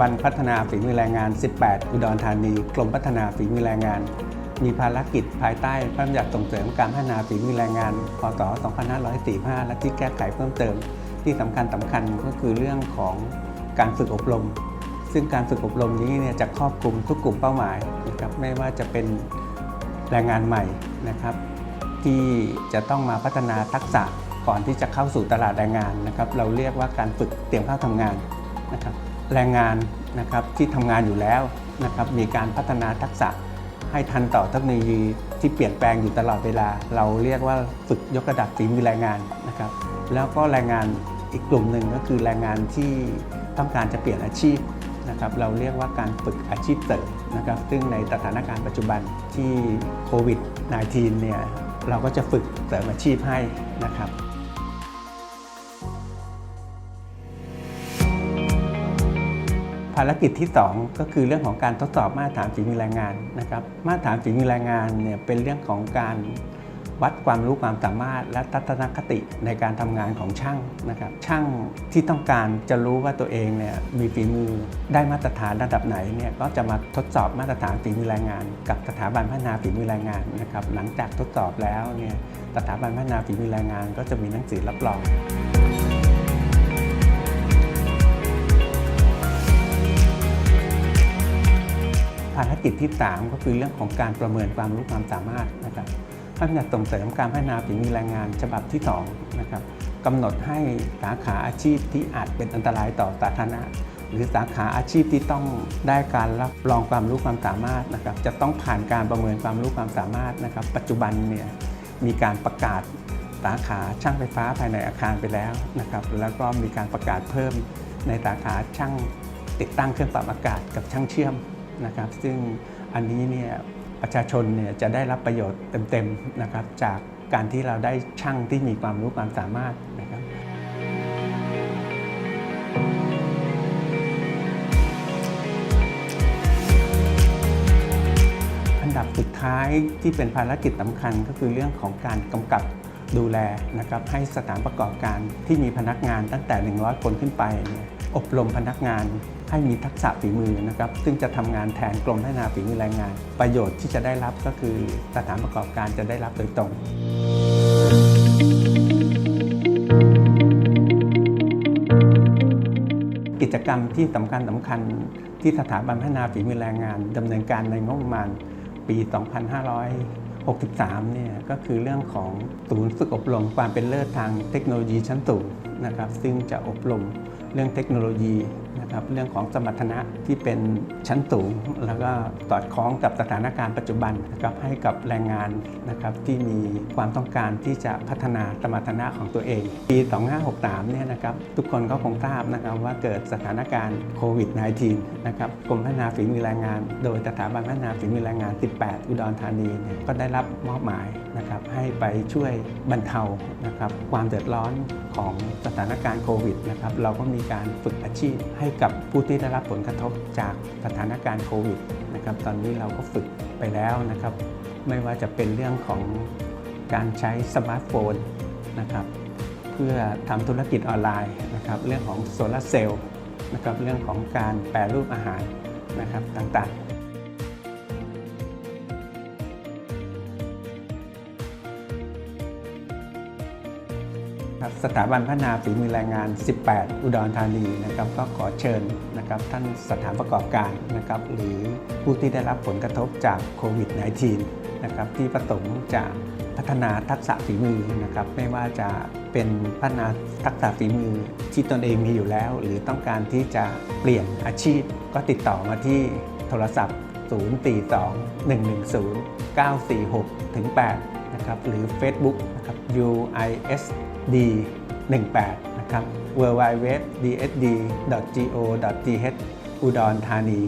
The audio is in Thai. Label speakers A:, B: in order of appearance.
A: บันพัฒนาฝีมือแรงงาน 18 อุดรธานี กรมพัฒนาฝีมือแรงงาน มีภารกิจภายใต้พระบัญญัติส่งเสริมการพัฒนาฝีมือแรงงาน พศ 2545 และที่แก้ไขเพิ่มเติม ที่สำคัญสำคัญก็คือเรื่องของการฝึกอบรม ซึ่งการฝึกอบรมนี้เนี่ยจะครอบคลุมทุกกลุ่มเป้าหมายนะครับไม่ว่าจะเป็นแรงงานใหม่นะครับ ที่จะต้องมาพัฒนาทักษะก่อนที่จะเข้าสู่ตลาดแรงงานนะครับ เราเรียกว่าการฝึกเตรียมเข้าทำงานนะครับ แรงงานนะครับที่ทำงานอยู่แล้วนะครับมีการพัฒนาทักษะให้ทันต่อเทคโนโลยีที่เปลี่ยนแปลงอยู่ตลอดเวลา เราเรียกว่าฝึกยกระดับฝีมือแรงงานนะครับแล้วก็แรงงานอีกกลุ่มหนึ่งก็คือแรงงานที่ต้องการจะเปลี่ยนอาชีพนะครับเราเรียกว่าการฝึกอาชีพเสริมนะครับซึ่งในสถานการณ์ปัจจุบันที่โควิด -19 เนี่ยเราก็จะฝึกเสริมอาชีพให้นะครับ ภารกิจที่ 2 ก็คือเรื่องของการทดสอบมาตรฐานฝีมือแรงงานนะครับมาตรฐานฝีมือแรงงานเนี่ยเป็นเรื่องของการวัดความรู้ความสามารถและทัศนคติในการทำงานของช่างนะครับช่างที่ต้องการจะรู้ว่าตัวเองเนี่ยมีฝีมือได้มาตรฐานระดับไหนเนี่ยก็จะมาทดสอบมาตรฐานฝีมือแรงงาน กับสถาบันพัฒนาฝีมือแรงงานนะครับหลังจากทดสอบแล้วเนี่ยสถาบันพัฒนาฝีมือแรงงาน ก็จะมีหนังสือรับรอง ภารกิจที่ 3 ก็คือเรื่องของการประเมินความรู้ความสามารถนะครับพระบัญญัติส่งเสริมการพัฒนาฝีมือแรงงานฉบับที่2นะครับกำหนดให้สาขาอาชีพที่อาจเป็นอันตรายต่อสาธารณะ หรือสาขาอาชีพที่ต้องได้การรับรองความรู้ความสามารถนะครับจะต้องผ่านการประเมินความรู้ความสามารถนะครับ ปัจจุบันเนี่ยมีการประกาศสาขาช่างไฟฟ้าภายในอาคารไปแล้วนะครับ แล้วก็มีการประกาศเพิ่มในสาขาช่างติดตั้งเครื่องปรับอากาศกับช่างเชื่อม นะครับ ซึ่งอันนี้เนี่ยประชาชนเนี่ยจะได้รับประโยชน์เต็มๆนะครับจากการที่เราได้ช่างที่มีความรู้ความสามารถนะครับอันดับสุดท้ายที่เป็นภารกิจสำคัญก็คือเรื่องของการกำกับดูแลนะครับให้สถานประกอบการที่มีพนักงานตั้งแต่ 100 คนขึ้นไปเนี่ย อบรมพนักงานให้มีทักษะฝีมือนะครับ ซึ่งจะทำงานแทนกรมพัฒนาฝีมือแรงงาน ประโยชน์ที่จะได้รับก็คือสถานประกอบการจะได้รับโดยตรงกิจกรรมที่สำคัญสำคัญที่สถาบันพัฒนาฝีมือแรงงานดำเนินการในงบประมาณปี 2563 เนี่ยก็คือเรื่องของศูนย์ฝึกอบรมความเป็นเลิศทางเทคโนโลยีชั้นสูงนะครับ ซึ่งจะอบรม เรื่องเทคโนโลยีนะครับเรื่องของสมรรถนะที่เป็นชั้นสูง แล้วก็สอดคล้องกับสถานการณ์ปัจจุบันนะครับให้กับแรงงานนะครับที่มีความต้องการที่จะพัฒนาสมรรถนะของตัวเอง ปี 2563 เนี่ยนะครับทุกคนก็คงทราบนะครับว่าเกิดสถานการณ์โควิด -19 นะครับกรมพัฒนาฝีมือแรงงาน โดยสถาบันพัฒนาฝีมือแรงงาน 18 อุดรธานีเนี่ยก็ได้รับมอบหมายนะครับให้ไปช่วยบรรเทานะครับความเดือดร้อนของสถานการณ์โควิดนะครับเราก็มีการฝึกอาชีพให้กับผู้ที่ได้รับผลกระทบจากสถานการณ์โควิดนะครับตอนนี้เราก็ฝึกไปแล้วนะครับ ไม่ว่าจะเป็นเรื่องของการใช้สมาร์ทโฟนนะครับเพื่อทำธุรกิจออนไลน์นะครับเรื่องของโซลาร์เซลล์นะครับเรื่องของการแปรรูปอาหารนะครับต่างๆ สถาบันพัฒนาฝีมือแรงงาน 18 อุดรธานีนะครับก็ขอเชิญนะครับท่านสถานประกอบการนะครับหรือผู้ที่ได้รับผลกระทบจากโควิด -19 นะครับที่ประสงค์จะพัฒนาทักษะฝีมือนะครับไม่ว่าจะเป็นพัฒนาทักษะฝีมือที่ตนเองมีอยู่แล้ว หรือต้องการที่จะเปลี่ยนอาชีพ ก็ติดต่อมาที่โทรศัพท์ 042 110 946ถึง8 นะครับหรือ Facebook นะครับ UISD 18นะครับ w w w d s d g o t h อุดรธานี